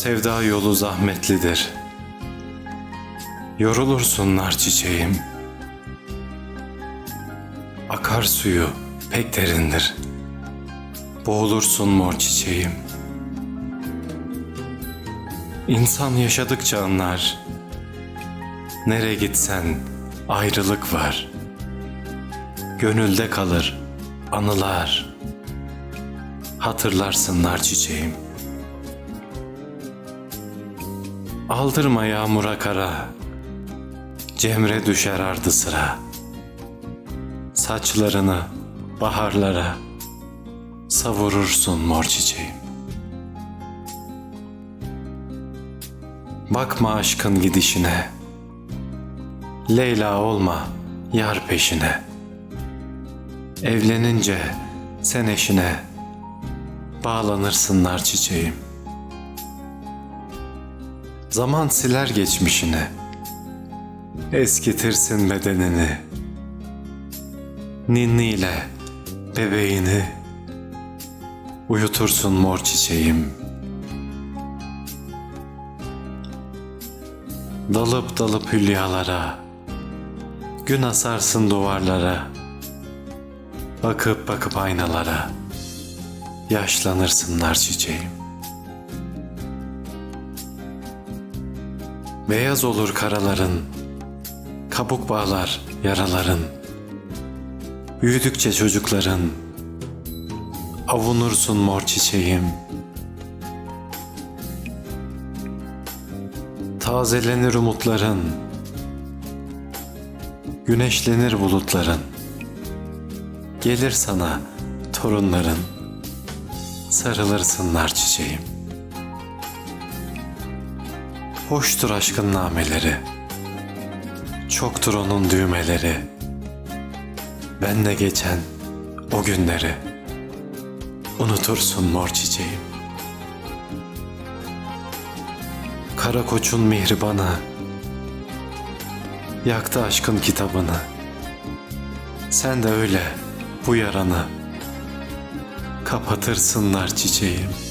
Sevda yolu zahmetlidir. Yorulursun nar çiçeğim. Akar suyu pek derindir. Boğulursun mor çiçeğim. İnsan yaşadıkça anlar. Nereye gitsen ayrılık var. Gönülde kalır anılar. Hatırlarsın nar çiçeğim. Aldırma yağmura kara. Cemre düşer ardı sıra. Saçlarını baharlara savurursun mor çiçeğim. Bakma aşkın gidişine. Leyla olma yar peşine. Evlenince sen eşine bağlanırsın nar çiçeğim. Zaman siler geçmişini. Eskitirsin bedenini. Ninniyle bebeğini uyutursun mor çiçeğim. Dalıp dalıp hülyalara, gün asarsın duvarlara, bakıp bakıp aynalara, yaşlanırsın nar çiçeğim. Beyaz olur karaların, kabuk bağlar yaraların. Büyüdükçe çocukların, avunursun mor çiçeğim. Tazelenir umutların, güneşlenir bulutların. Gelir sana torunların, sarılırsın nar çiçeğim. Hoştur aşkın nameleri, çoktur onun düğmeleri. Ben de geçen o günleri unutursun mor çiçeğim. Kara koçun mihribanı yaktı aşkın kitabını. Sen de öyle bu yaranı kapatırsın nar çiçeğim.